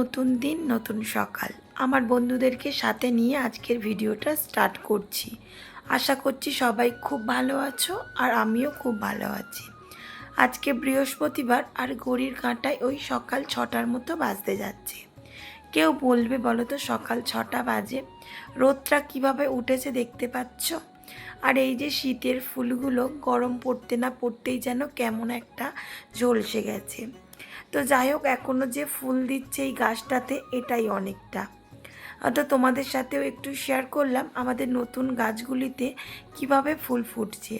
নতুন দিন, নতুন সকাল। আমার বন্ধুদেরকে সাথে নিয়ে আজকের ভিডিওটা স্টার্ট করছি। আশা করছি সবাই খুব ভালো আছো আর আমিও খুব ভালো আছি। আজকে বৃহস্পতিবার আর ঘড়ির কাঁটায় ওই সকাল ছটার মতো বাজতে যাচ্ছে। কেউ বলবে বলো তো সকাল ছটা বাজে। রোদটা কীভাবে উঠেছে দেখতে পাচ্ছ? আর এই যে শীতের ফুলগুলো গরম পড়তে না পড়তেই যেন কেমন একটা ঝলসে গেছে। তো যাই হোক এখনও যে ফুল দিচ্ছে এই গাছটাতে এটাই অনেকটা। তো তোমাদের সাথেও একটু শেয়ার করলাম আমাদের নতুন গাছগুলিতে কীভাবে ফুল ফুটছে।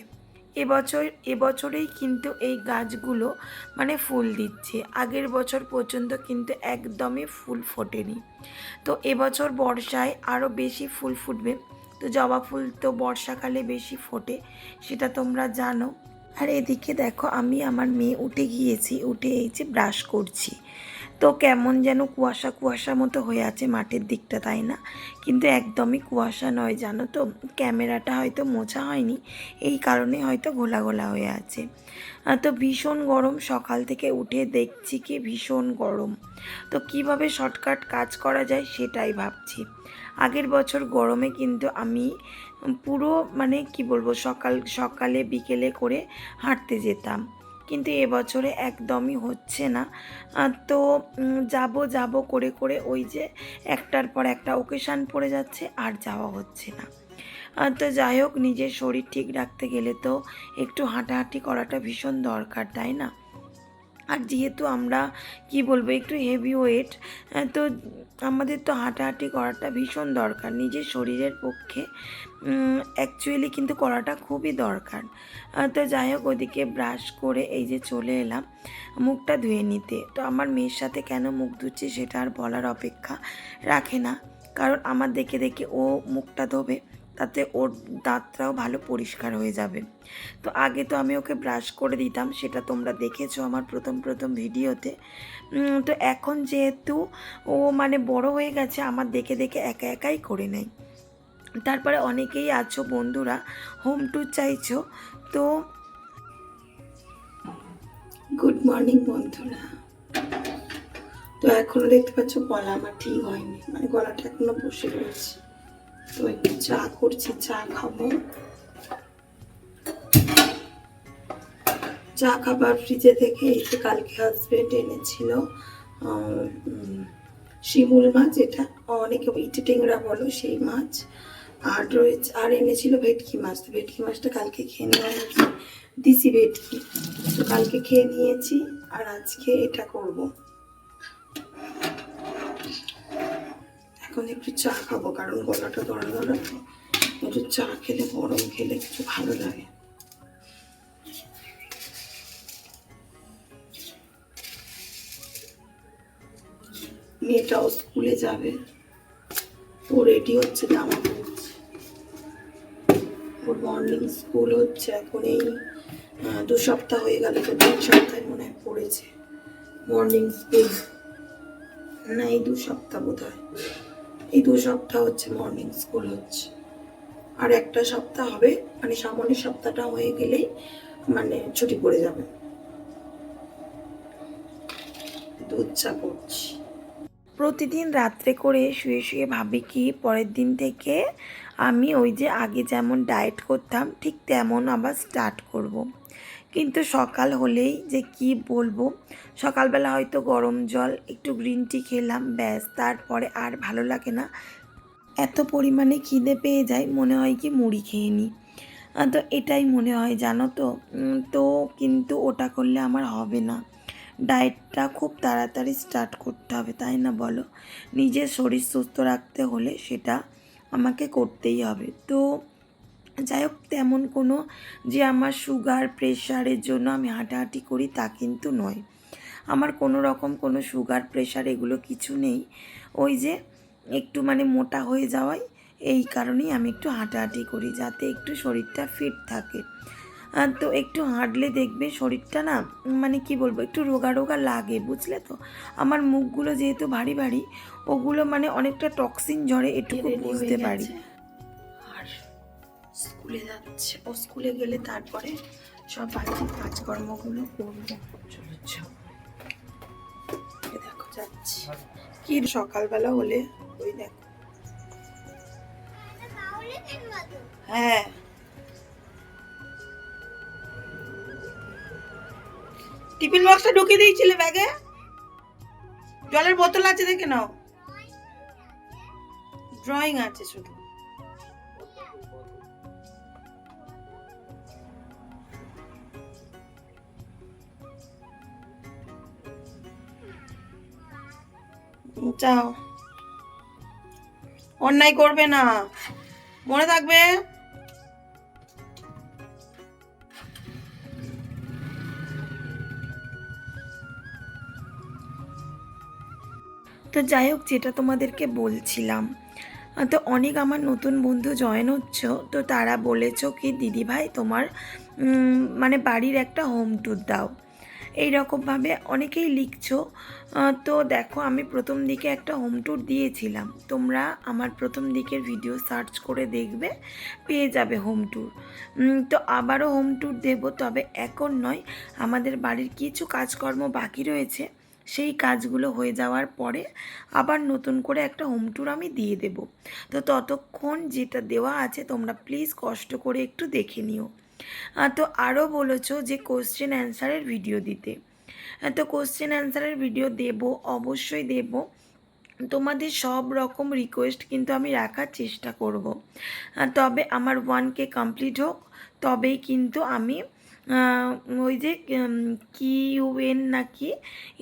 এবছর, এবছরেই কিন্তু এই গাছগুলো মানে ফুল দিচ্ছে। আগের বছর পর্যন্ত কিন্তু একদমই ফুল ফোটেনি। তো এবছর বর্ষায় আরও বেশি ফুল ফুটবে। তো জবা ফুল তো বর্ষাকালে বেশি ফোটে, সেটা তোমরা জানো। আর এদিকে দেখো, আমি আমার মেয়ে উঠে গিয়েছি, উঠে এই যে ব্রাশ করছি। তো কেমন যেন কুয়াশা কুয়াশা মতো হয়ে আছে মাঠের দিকটা, তাই না? কিন্তু একদমই কুয়াশা নয়, জানো তো? ক্যামেরাটা হয়তো মোছা হয়নি, এই কারণে হয়তো ঘোলা ঘোলা হয়ে আছে। তো ভীষণ গরম, সকাল থেকে উঠে দেখছি কি ভীষণ গরম। তো কীভাবে শর্টকাট কাজ করা যায় সেটাই ভাবছি। আগের বছর গরমে কিন্তু আমি পুরো মানে কি বলব, সকাল, সকালে বিকেলে করে হাঁটতে যেতাম। কিন্তু এবছরে একদমই হচ্ছে না। তো যাব যাব করে করে ওই যে একটার পর একটা ওকেশান পড়ে যাচ্ছে আর যাওয়া হচ্ছে না। তো যাই হোক, নিজের শরীর ঠিক রাখতে গেলে তো একটু হাঁটাহাঁটি করাটা ভীষণ দরকার, তাই না? আর যেহেতু আমরা, কি বলব, একটু হেভি ওয়েট তো আমাদের তো হাঁটাহাঁটি করাটা ভীষণ দরকার। নিজের শরীরের পক্ষে অ্যাকচুয়ালি কিন্তু করাটা খুবই দরকার। তো যাই হোক, ওদিকে ব্রাশ করে এই যে চলে এলাম মুখটা ধুয়ে নিতে। তো আমার মেয়ের সাথে কেন মুখ ধুচ্ছি সেটা আর বলার অপেক্ষা রাখে না। কারণ আমার দেখে দেখে ও মুখটা ধোবে। তাতে ওর দাঁতটাও ভালো পরিষ্কার হয়ে যাবে। তো আগে তো আমি ওকে ব্রাশ করে দিতাম, সেটা তোমরা দেখেছ আমার প্রথম প্রথম ভিডিওতে। তো এখন যেহেতু ও মানে বড় হয়ে গেছে, আমার দেখে দেখে একা একাই করে নেয়। তারপরে অনেকেই আছো বন্ধুরা হোম ট্যুর চাইছো, তো গুড মর্নিং বন্ধুরা। তো এখনও দেখতে পাচ্ছ গলা আমার ঠিক হয়নি মানে গলাটা এখনও বসে রয়েছে। তো একটু চা করছি, চা খাব। চা খাবার ফ্রিজে থেকে এই যে কালকে হাজবেন্ড এনেছিল শিমুল মাছ, এটা অনেকে ইটে টেংরা বলো সেই মাছ। আর রয়েছে, আর এনেছিল ভেটকি মাছ। তো ভেটকি মাছটা কালকে খেয়ে নেওয়া হয়েছে। দিছি ভেটকি। তো কালকে খেয়ে নিয়েছি, আর আজকে এটা করব। এখন একটু চা খাব, কারণ গলাটা ধরা ধরা একটু চা খেলে, গরম খেলে কিছু ভালো লাগে। মেয়েটাও স্কুলে যাবে। ও রেডি হচ্ছে জামা ওর মর্নিং স্কুল হচ্ছে, এখন এই দু সপ্তাহ হয়ে গেল তো, তিন সপ্তাহে মনে হয় পড়েছে। মর্নিং স্কুল না, এই দু সপ্তাহ বোধ হয় এই দু সপ্তাহ হচ্ছে মর্নিং স্কুল হচ্ছে। আর একটা সপ্তাহ হবে মানে সামনের সপ্তাহটা হয়ে গেলেই মানে ছুটি পড়ে যাবে। দুধ চা পড়ছি প্রতিদিন রাত্রে করে শুয়ে শুয়ে ভাবি কি, পরের দিন থেকে আমি ওই যে আগে যেমন ডায়েট করতাম, ঠিক তেমন আবার স্টার্ট করব। কিন্তু সকাল হলেই যে কি বলব সকালবেলা হয়তো গরম জল, একটু গ্রিন টি খেলাম, ব্যাস, তারপরে আর ভালো লাগে না। এত পরিমাণে খিদে পেয়ে যায়, মনে হয় কি মুড়ি খেয়ে নিই তো এটাই মনে হয়, জানো তো? তো কিন্তু ওটা করলে আমার হবে না। ডায়েটটা খুব তাড়াতাড়ি স্টার্ট করতে হবে, তাই না বলো? নিজের শরীর সুস্থ রাখতে হলে সেটা আমাকে করতেই হবে। তো যাই হোক, তেমন কোনো যে আমার সুগার প্রেশারের জন্য আমি হাঁটাহাঁটি করি তা কিন্তু নয়। আমার কোনো রকম কোনো সুগার প্রেশার এগুলো কিছু নেই। ওই যে একটু মানে মোটা হয়ে যাওয়ায় এই কারণেই আমি একটু হাঁটাহাঁটি করি যাতে একটু শরীরটা ফিট থাকে। আর তো একটু হাঁটলে দেখবে শরীরটা না মানে কি বলব একটু রোগা রোগা লাগে বুঝলে তো? আমার মুখগুলো যেহেতু ভারী ভারী ওগুলো মানে অনেকটা টক্সিন ঝরে এটুকু বুঝতে পারি। আর স্কুলে যাচ্ছে ও স্কুলে গেলে তারপরে সব বাকি কাজকর্মগুলো করব। চলো যাচ্ছি কি সকালবেলা হলে? ওই দেখ। হ্যাঁ। টিফিন বক্সটা ঢুকিয়ে দিয়েছিলে ব্যাগে? জলের বোতল আছে দেখে নাও। ড্রয়িং আছে শুধু। যাও। অন্যায় করবে না। মনে থাকবে? তো যাই হোক, যেটা তোমাদেরকে বলছিলাম তো অনেক আমার নতুন বন্ধু জয়েন হচ্ছ, তো তারা বলেছ কি দিদি ভাই তোমার মানে বাড়ির একটা হোম ট্যুর দাও। এই রকমভাবে অনেকেই লিখছো। তো দেখো, আমি প্রথম দিকে একটা হোম ট্যুর দিয়েছিলাম। তোমরা আমার প্রথম দিকের ভিডিও সার্চ করে দেখবে, পেয়ে যাবে হোম ট্যুর। তো আবারও হোম ট্যুর দেবো, তবে এখন নয়। আমাদের বাড়ির কিছু কাজকর্ম বাকি রয়েছে। সেই কাজগুলো হয়ে যাওয়ার পরে আবার নতুন করে একটা হোম ট্যুর আমি দিয়ে দেব। তো ততক্ষণ যেটা দেওয়া আছে, তোমরা প্লিজ কষ্ট করে একটু দেখে নিও। তো আরও বলেছ যে কোশ্চেন অ্যান্সারের ভিডিও দিতে। তো কোশ্চেন অ্যান্সারের ভিডিও দেব, অবশ্যই দেব। তোমাদের সব রকম রিকোয়েস্ট কিন্তু আমি রাখার চেষ্টা করব। তবে আমার ওয়ানকে কমপ্লিট হোক, তবেই কিন্তু আমি ওই যে কি ইউএন নাকি,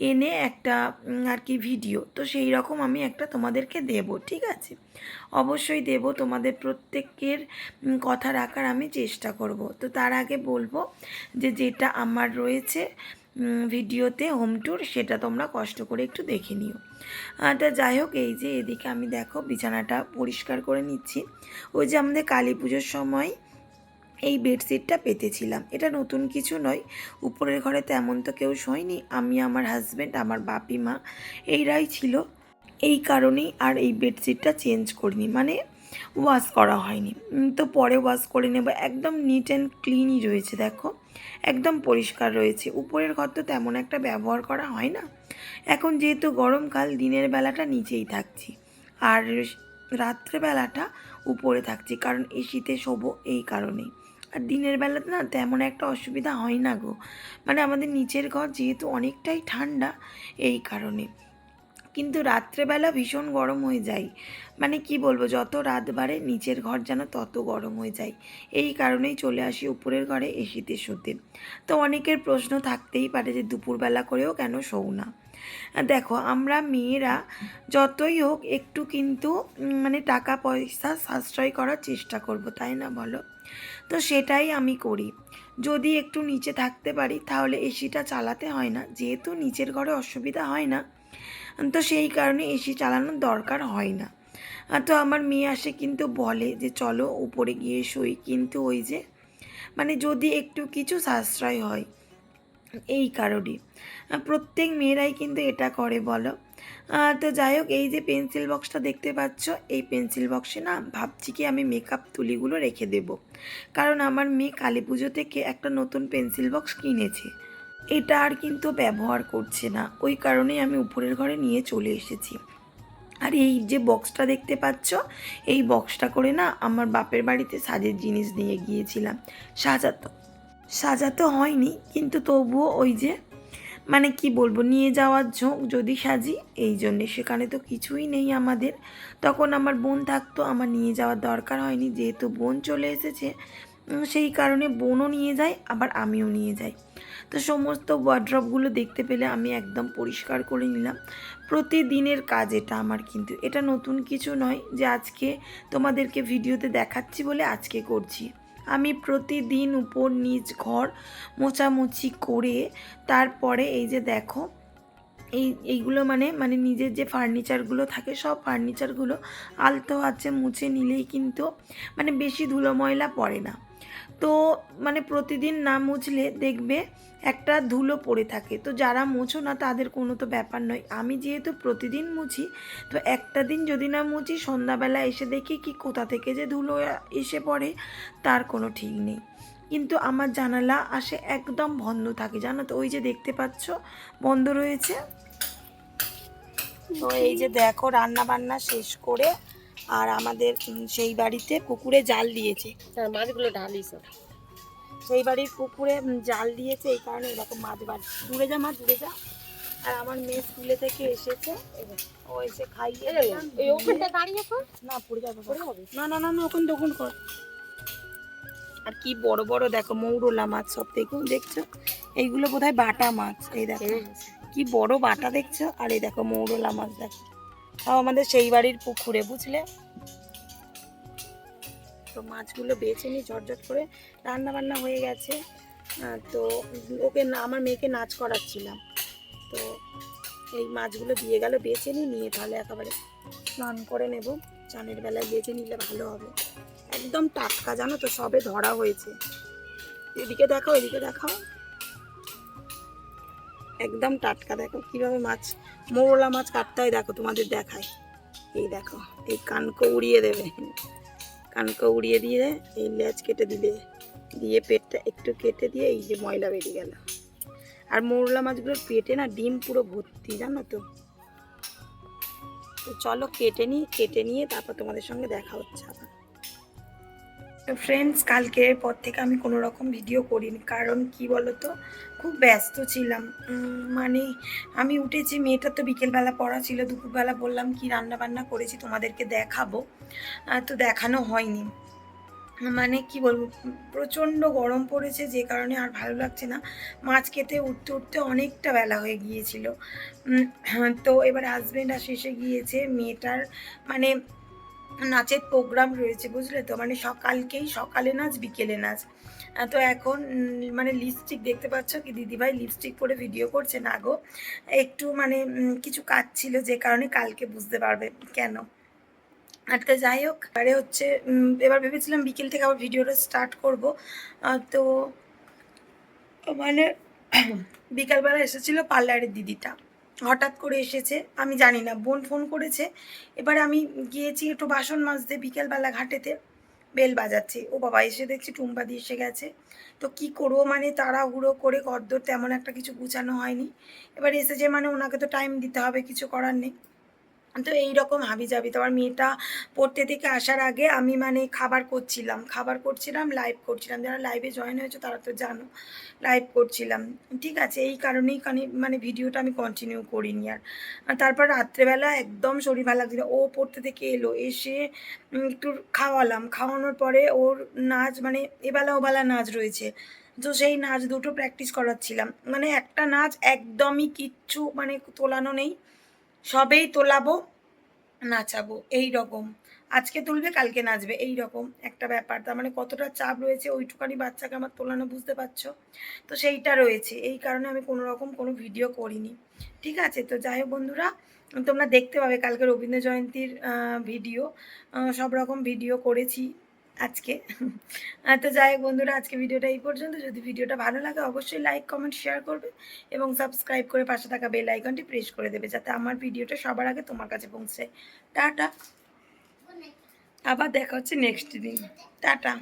এনে একটা আর কি ভিডিও। তো সেই রকম আমি একটা তোমাদেরকে দেব, ঠিক আছে? অবশ্যই দেব তোমাদের প্রত্যেকের কথা রাখার আমি চেষ্টা করব। তো তার আগে বলব যে, যেটা আমার রয়েছে ভিডিওতে হোম ট্যুর, সেটা তোমরা কষ্ট করে একটু দেখে নিও। তা যাই হোক, এই যে এদিকে আমি দেখো, বিছানাটা পরিষ্কার করে নিচ্ছি। ওই যে আমাদের কালী পুজোর সময় এই বেডশিটটা পেতেছিলাম। এটা নতুন কিছু নয়। উপরের ঘরে তেমন তো কেউ শোয়নি। আমি, আমার হাজব্যান্ড আমার বাপি, মা, এইরাই ছিল। এই কারণেই আর এই বেডশিটটা চেঞ্জ করিনি। মানে ওয়াশ করা হয়নি। তো পরে ওয়াশ করে নেব। একদম নিট অ্যান্ড ক্লিনই রয়েছে, দেখো। একদম পরিষ্কার রয়েছে। উপরের ঘর তো তেমন একটা ব্যবহার করা হয় না। এখন যেহেতু গরমকাল, দিনের বেলাটা নিচেই থাকছি। আর রাত্রেবেলাটা উপরে থাকছি। কারণ এসিতে শোবো এই কারণেই। আর দিনের বেলাতে না তেমন একটা অসুবিধা হয় না গো। মানে আমাদের নিচের ঘর যেহেতু অনেকটাই ঠান্ডা, এই কারণে। কিন্তু রাত্রেবেলা ভীষণ গরম হয়ে যায়। মানে কি বলব, যত রাত বাড়ে, নিচের ঘর যেন তত গরম হয়ে যায়। এই কারণেই চলে আসি উপরের ঘরে এসিতে শুতে তো অনেকের প্রশ্ন থাকতেই পারে যে, দুপুরবেলা করেও কেন শোও না? দেখো, আমরা মেয়েরা যতই হোক একটু কিন্তু মানে টাকা পয়সা সাশ্রয় করার চেষ্টা করব, তাই না বলো? তো সেটাই আমি করি। যদি একটু নিচে থাকতে পারি, তাহলে এসিটা চালাতে হয় না। যেহেতু নিচের ঘরে অসুবিধা হয় না তো সেই কারণে এসি চালানোর দরকার হয় না। তো আমার মেয়ে আসে কিন্তু বলে যে, চলো উপরে গিয়ে শুই। কিন্তু ওই যে মানে যদি একটু কিছু সাশ্রয় হয়, এই কারণে। প্রত্যেক মেয়েরাই কিন্তু এটা করে, বলো। তো যাই হোক, এই যে পেন্সিল বক্সটা দেখতে পাচ্ছ, এই পেন্সিল বক্সে না ভাবছি কি আমি মেকআপ তুলিগুলো রেখে দেব। কারণ আমার মেয়ে কালী পুজো থেকে একটা নতুন পেন্সিল বক্স কিনেছে। এটা আর কিন্তু ব্যবহার করছে না। ওই কারণেই আমি উপরের ঘরে নিয়ে চলে এসেছি। আর এই যে বক্সটা দেখতে পাচ্ছ, এই বক্সটা করে না আমার বাপের বাড়িতে সাজের জিনিস নিয়ে গিয়েছিলাম। সাজাতো সাজাতে হয়নি, কিন্তু তবুও ওই যে মানে কি বলব, নিয়ে যাওয়ার ঝোঁক যদি সাজি, এই জন্যে সেখানে তো কিছুই নেই আমাদের। তখন আমার বোন থাকতো, আমার নিয়ে যাওয়ার দরকার হয়নি, যেহেতু বোন চলে এসেছে সেই কারণে বোনও নিয়ে যায়, আবার আমিও নিয়ে যাই। তো সমস্ত ওয়ার্ড্রপগুলো দেখতে পেলে আমি একদম পরিষ্কার করে নিলাম। প্রতিদিনের কাজ এটা আমার কিন্তু। এটা নতুন কিছু নয় যে আজকে তোমাদেরকে ভিডিওতে দেখাচ্ছি বলে আজকে করছি। আমি প্রতিদিন উপর নিচ ঘর মোছামুছি করে তারপরে এই যে দেখো, এই, এইগুলো মানে মানে নিজের যে ফার্নিচারগুলো থাকে, সব ফার্নিচারগুলো আলতো আছে মুছে নিলেই কিন্তু মানে বেশি ধুলো ময়লা পড়ে না। তো মানে প্রতিদিন না মুছলে দেখবে একটা ধুলো পড়ে থাকে। তো যারা মুছো না তাদের কোনো তো ব্যাপার নয়। আমি যেহেতু প্রতিদিন মুছি তো একটা দিন যদি না মুছি সন্ধ্যাবেলা এসে দেখি কি কোথা থেকে যে ধুলো এসে পড়ে তার কোনো ঠিক নেই। কিন্তু আমার জানালা আসে একদম বন্ধ থাকে। জানো তো ওই যে দেখতে পাচ্ছ বন্ধ রয়েছে। তো এই যে দেখো রান্না বান্না শেষ করে আর আমাদের সেই বাড়িতে পুকুরে জাল দিয়েছে। হ্যাঁ মাছগুলো ঢালি সেই বাড়ির পুকুরে জাল দিয়েছে এই কারণে এরকম মাছ বাড়ি দূরে যা মাছ দূরে যা। আর আমার মেয়ে স্কুলে থেকে এসেছে ও এসে খাইয়ে এই ওখানটা দাঁড়িয়ে না পড়ে পড়ে যাবে? না না না না ওখান দোকান কর। আর কি বড় বড় দেখো মৌরলা মাছ সব দেখো দেখছ? এইগুলো বোধহয় বাটা মাছ এই দেখো। কি বড় বাটা দেখছ? আর এই দেখো মৌরলা মাছ দেখো। সব আমাদের সেই বাড়ির পুকুরে, বুঝলে? তো মাছগুলো বেছে নিই ঝটঝট করে রান্না বান্না হয়ে গেছে। তো ওকে আমার মেয়েকে নাচ করাচ্ছিলাম। তো এই মাছগুলো দিয়ে গেল, বেছে নিই, নিয়ে তাহলে একেবারে স্নান করে নেব। চানের বেলায় বেছে নিলে ভালো হবে। একদম টাটকা, জানো তো, সবে ধরা হয়েছে। এদিকে দেখাও এদিকে দেখাও। একদম টাটকা। দেখো কীভাবে মাছ, মৌরলা মাছ কাটতে হয়, দেখো তোমাদের দেখায়। এই দেখো, এই কানকো উড়িয়ে দেবে। কানকো উড়িয়ে দিয়ে এই লেজ কেটে দিলে, দিয়ে পেটটা একটু কেটে দিয়ে এই যে ময়লা বেরিয়ে গেল। আর মৌরলা মাছগুলোর পেটে না ডিম পুরো ভর্তি, জানো তো? তো চলো কেটে নিই কেটে নিয়ে তারপর তোমাদের সঙ্গে দেখা হচ্ছে আবার। ফ্রেন্ডস কালকের পর থেকে আমি কোনো রকম ভিডিও করিনি। কারণ কি বলতো? খুব ব্যস্ত ছিলাম। মানে আমি উঠেছি মেয়েটার তো বিকেলবেলা পড়া ছিল, দুপুরবেলা বললাম কি রান্না বান্না করেছি, তোমাদেরকে দেখাবো। তো দেখানো হয়নি। মানে কি বলব? প্রচণ্ড গরম পড়েছে, যে কারণে আর ভালো লাগছে না। মাছ খেতে উঠতে উঠতে অনেকটা বেলা হয়ে গিয়েছিল। তো এবার হাজব্যান্ড আর শেষে গিয়েছে, মেয়েটার মানে নাচের প্রোগ্রাম রয়েছে, বুঝলে তো? মানে সকালকেই, সকালে নাচ, বিকেলে নাচ। তো এখন মানে লিপস্টিক দেখতে পাচ্ছ কি? দিদিভাই লিপস্টিক পরে ভিডিও করছে, না গো? একটু মানে কিছু কাজ ছিল যে কারণে কালকে বুঝতে পারবে কেন। আর তো যাই হোক, এবারে হচ্ছে এবার ভেবেছিলাম বিকেল থেকে আবার ভিডিওটা স্টার্ট করব। তো মানে বিকালবেলা এসেছিল পার্লারের দিদিটা। হঠাৎ করে এসেছে, আমি জানি না, বোন ফোন করেছে। এবার আমি গিয়েছি একটু বাসন মাজতে বিকেলবেলা ঘাটেতে, বেল বাজাচ্ছে। ও বাবা এসে দেখছি টুম্পা দিয়ে এসে গেছে। তো কি করব মানে তাড়াহুড়ো করে কদ্দর তেমন একটা কিছু গুছানো হয়নি। এবার এসেছে মানে ওনাকে তো টাইম দিতে হবে, কিছু করার নেই। তো এই রকম হাবি যাবি তোমার মেয়েটা পড়তে থেকে আসার আগে আমি মানে খাবার করছিলাম। খাবার করছিলাম লাইভ করছিলাম। যারা লাইভে জয়েন হয়েছে তারা তো জানো লাইভ করছিলাম। ঠিক আছে, এই কারণেই মানে ভিডিওটা আমি কন্টিনিউ করিনি আর। তারপর রাত্রেবেলা একদম শরীর ভালো লাগছিল ও পড়তে থেকে এলো, এসে একটু খাওয়ালাম। খাওয়ানোর পরে ওর নাচ মানে এবেলা ওবেলা নাচ রয়েছে। তো সেই নাচ দুটো প্র্যাকটিস করাচ্ছিলাম। মানে একটা নাচ একদমই কিচ্ছু মানে তোলানো নেই। সবেই তোলাবো, নাচাবো এই রকম আজকে তুলবে, কালকে নাচবে এই রকম একটা ব্যাপার। তার মানে কতটা চাপ রয়েছে, ওইটুকানি বাচ্চাকে আমার তোলানো বুঝতে পারছ? তো সেইটা রয়েছে। এই কারণে আমি কোনো রকম কোনো ভিডিও করিনি। ঠিক আছে? তো যাই হোক বন্ধুরা, তোমরা দেখতে পাবে কালকে রবীন্দ্র জয়ন্তীর ভিডিও। সব রকম ভিডিও করেছি। আজকে। তো যাই হোক বন্ধুরা, আজকে ভিডিওটা এই পর্যন্ত। যদি ভিডিওটা ভালো লাগে, অবশ্যই লাইক কমেন্ট শেয়ার করবে এবং সাবস্ক্রাইব করে পাশে থাকা বেল আইকনটি প্রেস করে দেবে যাতে আমার ভিডিওটা সবার আগে তোমার কাছে পৌঁছে। টাটা। আবার দেখা হচ্ছে নেক্সট দিন। টাটা।